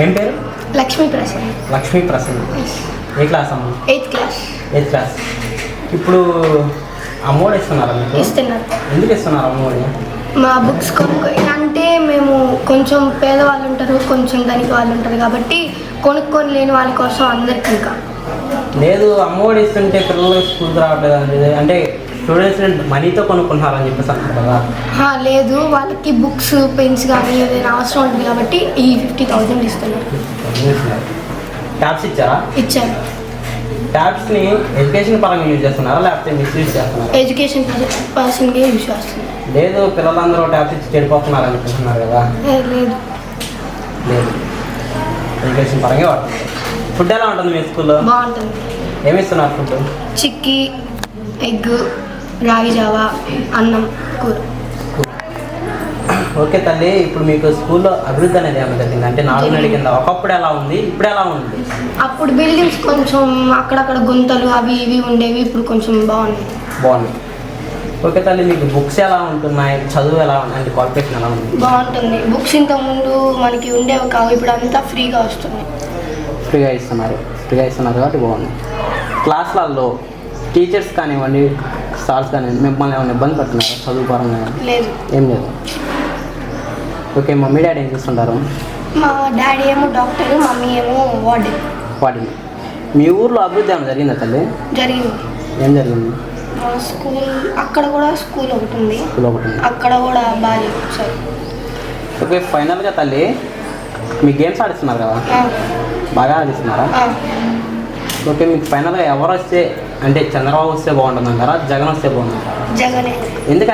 ఏం పేరు? లక్ష్మీ ప్రసాద్ లక్ష్మీ ప్రసన్న. ఏ క్లాస్ అమ్మ? ఎయిత్ క్లాస్ ఎయిత్ క్లాస్ ఇప్పుడు అమ్మఒడి ఇస్తున్నారా మీకు? ఇస్తున్నారు. ఎందుకు ఇస్తున్నారు అమ్మఒడి మా బుక్స్ కొనుక్కో అంటే మేము కొంచెం పేదవాళ్ళు ఉంటారు కొంచెం ధనిక వాళ్ళు ఉంటారు కాబట్టి కొనుక్కొని లేని వాళ్ళ కోసం అందరికి ఇంకా. లేదు అమ్మఒడి ఇస్తుంటే పిల్లలు స్కూల్కి రావట్లేదు అంటే స్టూడెంట్స్ మనీతో కొనుక్కుంటున్నారని చెప్పేసి అంటారు కదా. లేదు వాళ్ళకి బుక్స్ పెన్స్ కానీ ఏదైనా అవసరం ఉంటుంది కాబట్టి ఈ ఫిఫ్టీ థౌజండ్ ఇస్తున్నారు. ట్యాబ్స్ ఇచ్చారా? ఇచ్చారు. ట్యాబ్స్ని ఎడ్యుకేషన్ పరంగా యూజ్ చేస్తున్నారా? లేకపోతే మిస్యూజ్ చేస్తున్నారా? ఎడ్యుకేషన్ పర్సన్గా యూజ్ చేస్తుంది లేదు పిల్లలందరూ ట్యాబ్స్ ఇచ్చి చెడిపోతున్నారు అనుకుంటున్నారు కదా. లేదు. లేదు. ఎడ్యుకేషన్ పరంగా వాడుతున్నారు ఫుడ్ ఎలా ఉంటుంది మీ స్కూల్లో బాగుంటుంది. ఏమి ఇస్తున్నారు ఫుడ్ చిక్కీ ఎగ్. రాగి జావా అన్నం కూర. ఓకే తల్లి ఇప్పుడు మీకు స్కూల్లో అభివృద్ధి అనేది ఏమైనా జరిగింది? అంటే నాలుగు కింద ఒకప్పుడు ఎలా ఉంది ఇప్పుడు ఎలా ఉంది? అప్పుడు బిల్డింగ్స్ కొంచెం అక్కడక్కడ గుంతలు అవి ఇవి ఉండేవి ఇప్పుడు కొంచెం బాగున్నాయి. బాగుంది ఓకే తల్లి మీకు బుక్స్ ఎలా ఉంటున్నాయి? చదువు ఎలా ఉంది అంటే క్వాలిఫికేషన్ ఎలా ఉంది? బాగుంటుంది. బుక్స్ ఇంతకుముందు మనకి ఉండేవి కావు ఇప్పుడు అంతా ఫ్రీగా వస్తుంది ఫ్రీగా ఇస్తున్నారు. ఫ్రీగా ఇస్తున్నారు కాబట్టి బాగుంది క్లాసులలో టీచర్స్ కానివ్వండి సార్స్ కానివ్వండి మిమ్మల్ని ఏమైనా ఇబ్బంది పడుతున్నారా? చదువు పరంగా లేదు. ఏం లేదు. ఓకే మమ్మీ డాడీ ఏం చేస్తుంటారు? మా డాడీ ఏమో డాక్టర్ మమ్మీ ఏమో వార్డెన్ వాటిని మీ ఊర్లో అభివృద్ధి ఏమైనా జరిగిందా తల్లి? జరిగింది. ఏం జరిగింది? స్కూల్ అక్కడ కూడా స్కూల్ ఒకటి ఉంది. స్కూల్ ఒకటి ఉంది. అక్కడ కూడా బాగా చెప్పారు ఓకే ఫైనల్గా తల్లి మీ గేమ్స్ ఆడిస్తున్నారు కదా? బాగా ఆడిస్తున్నారా? ఓకే మీకు ఫైనల్గా ఎవరు వస్తే అంటే చంద్రబాబు వస్తే బాగుంటుందంటారా? జగన్ వస్తే బాగుంటుంటారా జగనే. ఎందుకని